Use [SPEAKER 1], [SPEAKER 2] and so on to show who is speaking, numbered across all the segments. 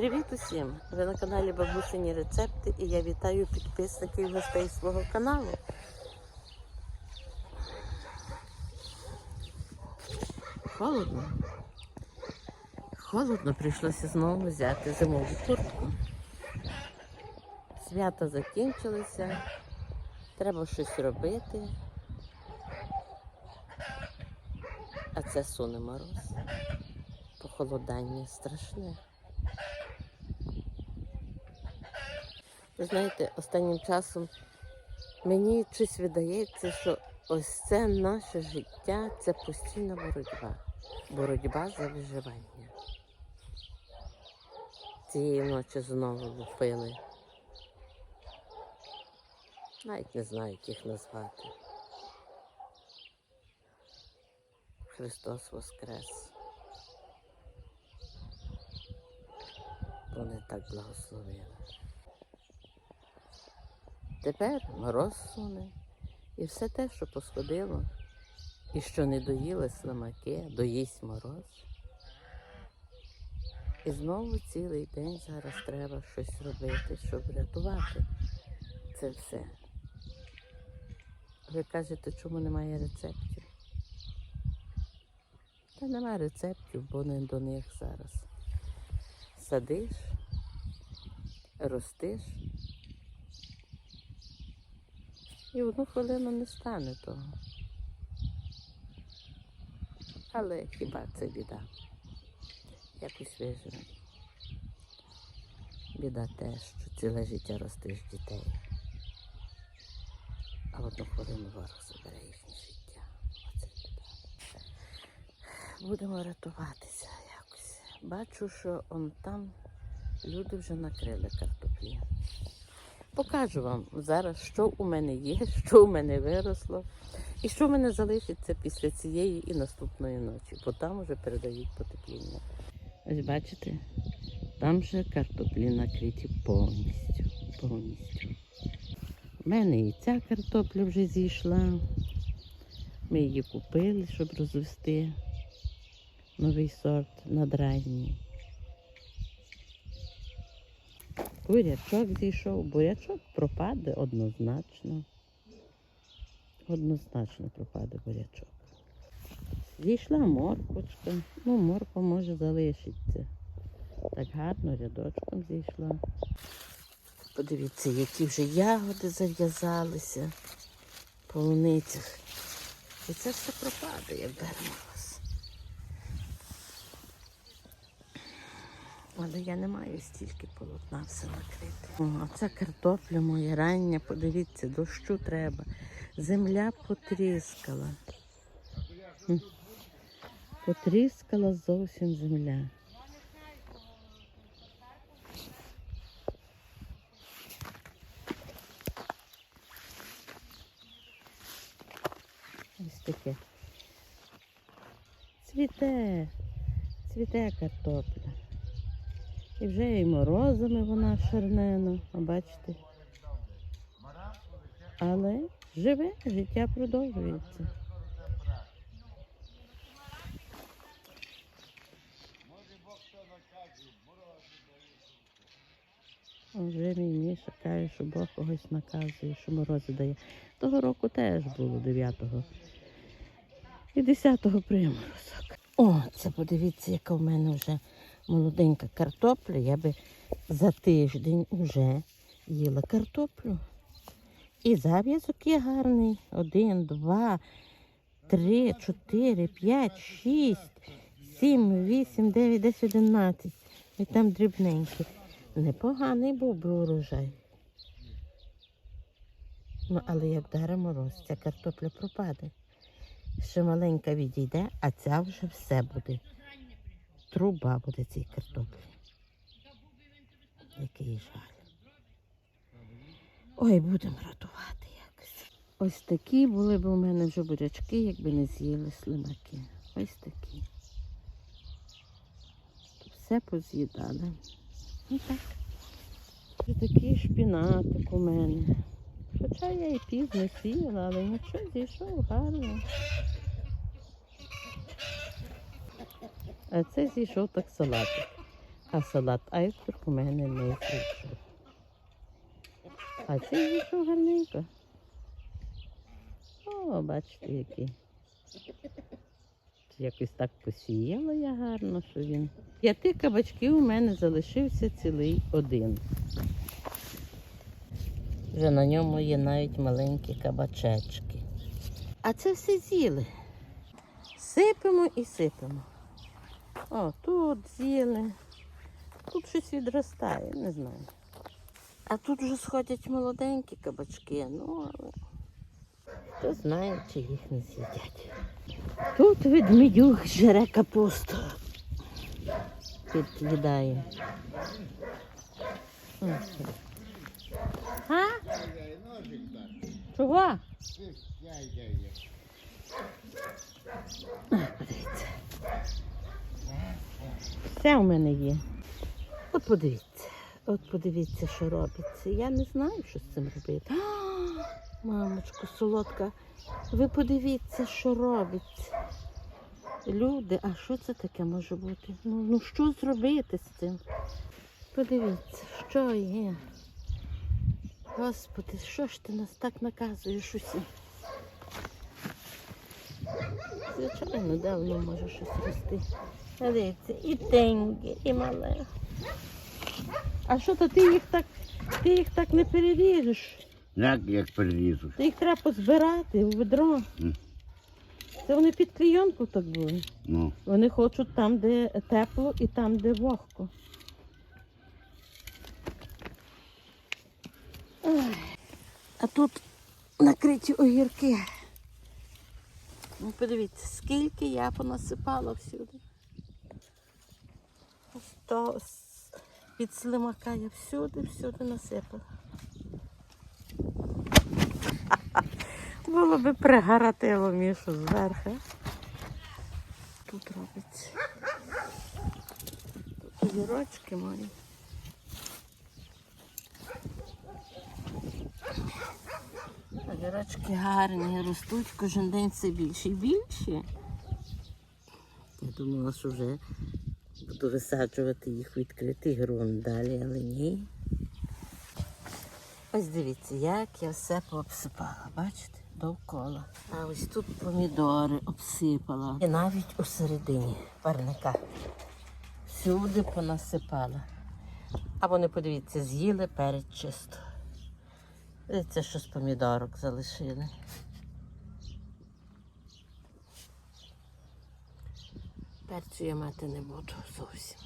[SPEAKER 1] Привіт усім! Ви на каналі Бабусині Рецепти і я вітаю підписників гостей свого каналу. Холодно. Холодно прийшлося знову взяти зимову куртку. Свята закінчилися, треба щось робити. А це суне мороз. Похолодання страшне. Ви знаєте, останнім часом мені щось видається, що ось це наше життя це постійна боротьба. Боротьба за виживання. Цієї ночі знову лупили. Навіть не знаю, як їх назвати. Христос Воскрес. Вони так благословили. Тепер мороз і все те, що посходило, і що не доїли слимаки, доїсть мороз. І знову цілий день зараз треба щось робити, щоб врятувати це все. Ви кажете, чому немає рецептів? Та немає рецептів, бо не до них зараз. Садиш, ростиш. І одну хвилину не стане того. Але хіба це біда? Якось виживе. Біда те, що ціле життя ростиш дітей. А в одну хвилину ворог забере їхнє життя. Оце біда. Будемо рятуватися якось. Бачу, що он там люди вже накрили картоплі. Покажу вам зараз, що у мене є, що у мене виросло, і що в мене залишиться після цієї і наступної ночі, бо там вже передають потепління. Ось бачите, там вже картоплі накриті повністю. повністю. У мене і ця картопля вже зійшла. Ми її купили, щоб розвести новий сорт надранній. Бурячок зійшов, бурячок пропаде однозначно. Однозначно пропаде бурячок. Зійшла морквочка. Ну, морква може залишиться. Так гарно рядочком зійшла. Подивіться, які вже ягоди зав'язалися в полуницях. І це все як беремо Але я не маю стільки полотна все накрити. О, а це картопля моя рання, подивіться, дощу треба. Земля потріскала. Потріскала зовсім земля. Ось таке. Цвіте, цвіте картопля. І вже і морозами вона шарнена, бачите. Але живе, життя продовжується. Вже мій Міша каже, що Бог когось наказує, що морози дає. Того року теж було 9-го і 10-го приморозок. О, це подивіться, яка в мене вже молоденька картопля. Я би за тиждень вже їла картоплю. І зав'язок є гарний. Один, два, три, чотири, п'ять, шість, сім, вісім, дев'ять, десять, одинадцять. І там дрібненькі. Непоганий був би урожай. Ну, але як даре мороз, ця картопля пропаде. Ще маленька відійде, а ця вже все буде. Труба буде цій картоплі. Який жаль. Ой, будемо рятувати якось. Ось такі були б у мене вже бурячки, якби не з'їли слимаки. Ось такі. Все поз'їдали. І так. Ось такий шпінатик у мене. Хоча я і пізно сіяла, але нічого зійшов гарно. А це зійшов так салатик. А салат айсберг у мене не прийшов. А цей вийшов гарненько. О, бачите, який. Якось так посіяла я гарно, що він. П'яти кабачків у мене залишився цілий один. Вже на ньому є навіть маленькі кабачечки. А це все з'їли. Сипемо і сипемо. О, тут з'їли. Тут щось відростає, не знаю. А тут вже сходять молоденькі кабачки, ну але хто знає, чи їх не з'їдять. Тут ведмедюк жере капусту. Під'їдає. А? Чого? Подивіться. Все у мене є. От подивіться. От подивіться, що робиться. Я не знаю, що з цим робити. А, мамочко, солодка, ви подивіться, що робиться. Люди, а що це таке може бути? Ну, ну що зробити з цим? Подивіться, що є. Господи, що ж ти нас так наказуєш усім? Звичайно, давно може щось рости. Дивіться, і теньки, і мале. А що то ти їх так, ти їх так не переріжеш?
[SPEAKER 2] Як, як перелізу?
[SPEAKER 1] Ти їх треба позбирати в ведро.
[SPEAKER 2] Мгм.
[SPEAKER 1] Це вони під клійонку так були.
[SPEAKER 2] Ну,
[SPEAKER 1] Вони хочуть там, де тепло і там, де вогко. Ой. А тут накриті огірки. Ну, подивіться, скільки я понасипала всюди. То від слимака я всюди, всюди насипала. Було би пригаратило мішу зверху. Тут робиться. Тут огірочки мої. Огірочки гарні, ростуть кожен день все більше і більше. Я думала, що вже буду висаджувати їх відкритий ґрунт далі, але ні. Ось дивіться, як я все пообсипала, бачите, довкола. А ось тут помідори обсипала. І навіть у середині парника. Всюди понасипала. А вони, подивіться, з'їли перед чисто. Дивіться, що з помідорок залишили. Перцю я мати не буду зовсім.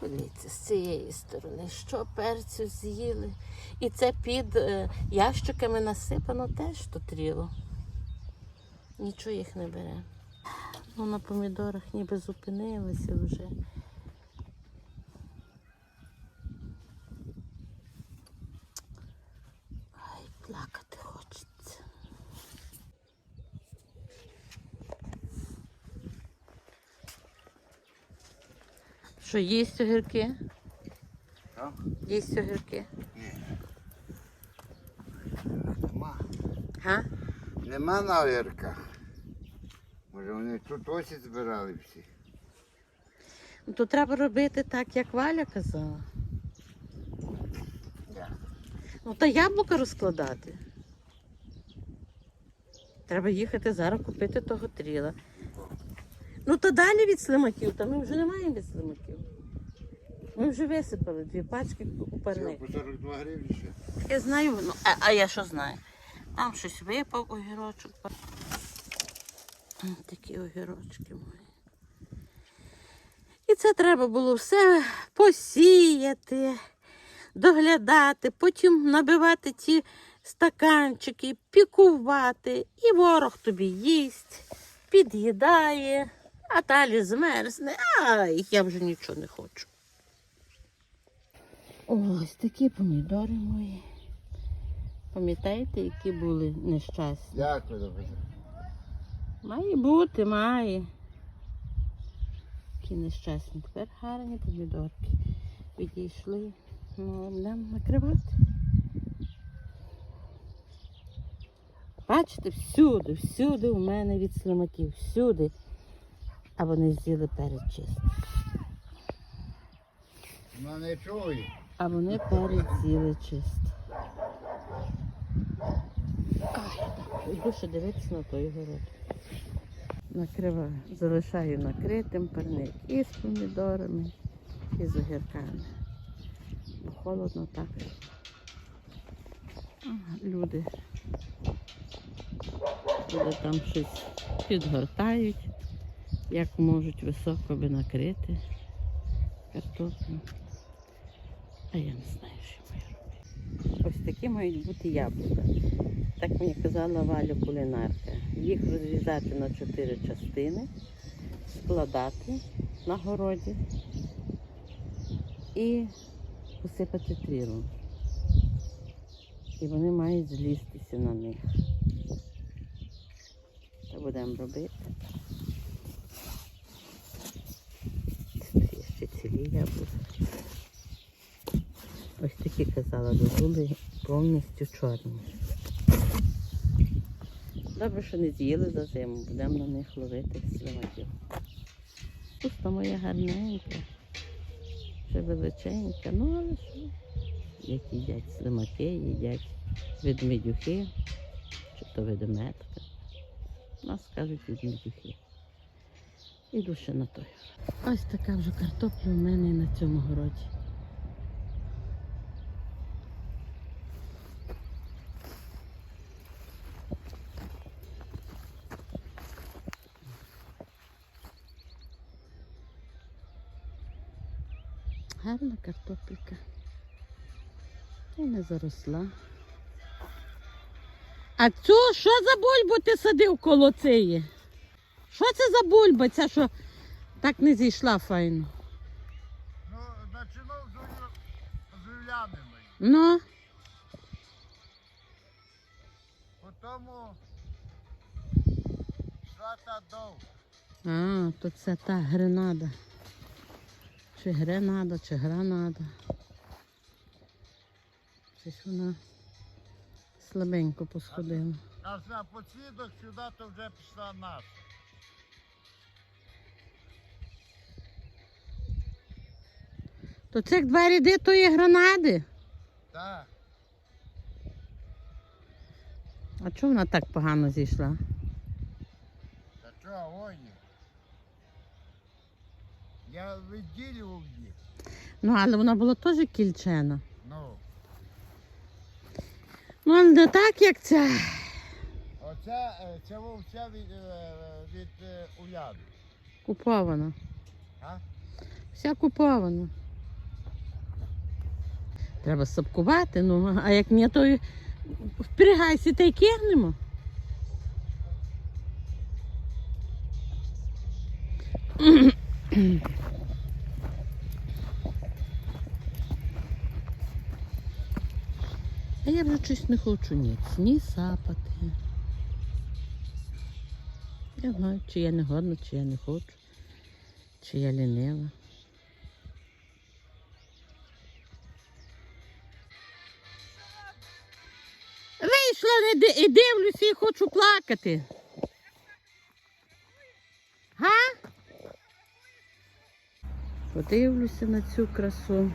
[SPEAKER 1] Подивіться, з цієї сторони, що перцю з'їли. І це під е, ящиками насипано теж тутріло. Нічого їх не бере. Ну, на помідорах ніби зупинилися вже. Ай, плакати хочеться. Що, їсть огірки?
[SPEAKER 2] Що?
[SPEAKER 1] Їсть огірки.
[SPEAKER 2] нема.
[SPEAKER 1] Га?
[SPEAKER 2] Нема на овірках. Може вони тут ось збирали всі.
[SPEAKER 1] Ну, то треба робити так, як Валя казала. Ну, та яблука розкладати. Треба їхати зараз купити того тріла. Ну, то далі від слимаків, та ми вже не маємо від слимаків. Ми вже висипали дві пачки у
[SPEAKER 2] Всього по 42 гривні ще.
[SPEAKER 1] Я знаю, ну, а, а я що знаю? Там щось випав огірочок. Такі огірочки мої. І це треба було все посіяти, доглядати, потім набивати ті стаканчики, пікувати, і ворог тобі їсть, під'їдає, а далі змерзне. Ай, я вже нічого не хочу. Ось такі помідори мої. Пам'ятаєте, які були нещасні?
[SPEAKER 2] Дякую, добре.
[SPEAKER 1] Має бути, має. Які нещасні. Тепер гарні помідорки. Відійшли. Ну, будемо накривати. Бачите, всюди, всюди у мене від слимаків, всюди. А вони з'їли перед чисто.
[SPEAKER 2] Вона не чує.
[SPEAKER 1] А вони переціли чисто. Ай, так, йду ще дивитися на той город. Накриваю, залишаю накритим парник і з помідорами, і з огірками. Бо холодно так. Люди. Люди там щось підгортають, як можуть високо би накрити картоплю. А я не знаю, що маю робити. Ось такі мають бути яблука. Так мені казала Валя кулінарка. Їх розрізати на чотири частини, складати на городі і посипати трілом. І вони мають злізтися на них. Це будемо робити. Тут є ще. Ось такі казала, бо повністю чорні. Добре, що не з'їли за зиму, будемо на них ловити слимаків. Пуста моя гарненька, ще величенька, ну але що? Як їдять слимаки, їдять ведмедюхи, чи то ведметка. Нас кажуть ведмедюхи. Іду ще на той. Ось така вже картопля у мене на цьому городі. Гарна картопелька. І не заросла. А цю що за бульбу ти садив коло цієї? Що це за бульба, ця, що так не зійшла файно?
[SPEAKER 2] Ну, починав з жуляними.
[SPEAKER 1] Ну,
[SPEAKER 2] Потім свата дов.
[SPEAKER 1] а, то це та гренада. Чи гренада, чи гранада. Щось вона слабенько посходила.
[SPEAKER 2] Аж на подсвідок сюди то вже пішла наша.
[SPEAKER 1] То цих два ряди то є гранади.
[SPEAKER 2] Так.
[SPEAKER 1] А чого вона так погано зійшла?
[SPEAKER 2] Та чого, гоні? Я виділював їх.
[SPEAKER 1] Ну, але вона була теж кільчена.
[SPEAKER 2] Ну,
[SPEAKER 1] Ну, не так, як ця.
[SPEAKER 2] оце, е, це вовця від, е, від е.
[SPEAKER 1] Купована.
[SPEAKER 2] А?
[SPEAKER 1] Вся купована. Треба сапкувати, ну, а як ні, то впрягайся та й кигнемо. А я вже щось не хочу ні, ні сапати. Я знаю, чи я не годна, чи я не хочу, чи я лінива. Вийшла і дивлюся і хочу плакати. Га? Подивлюся на цю красу.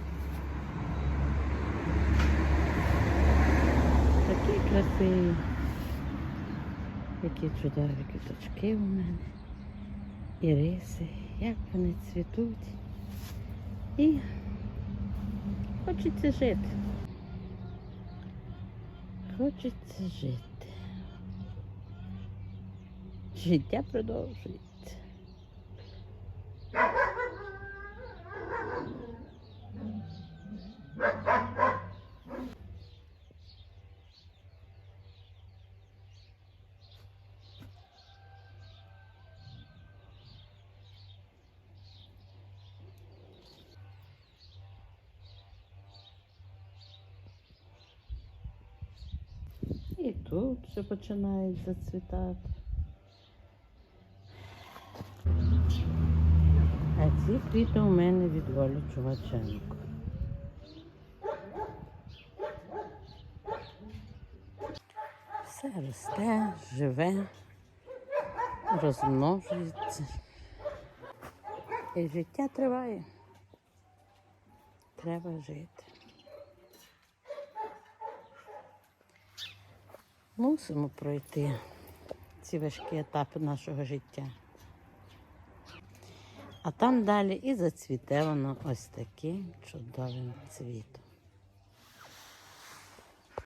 [SPEAKER 1] Такі красиві. Які чудові квіточки у мене. І риси, як вони цвітуть. І хочеться жити. Хочеться жити. Життя продовжується. І тут вже починають зацвітати. А ці квіти у мене від Волі Чуваченко. Все росте, живе, розмножується. І життя триває. треба жити. Мусимо пройти ці важкі етапи нашого життя. А там далі і зацвіте воно ось таким чудовим цвітом.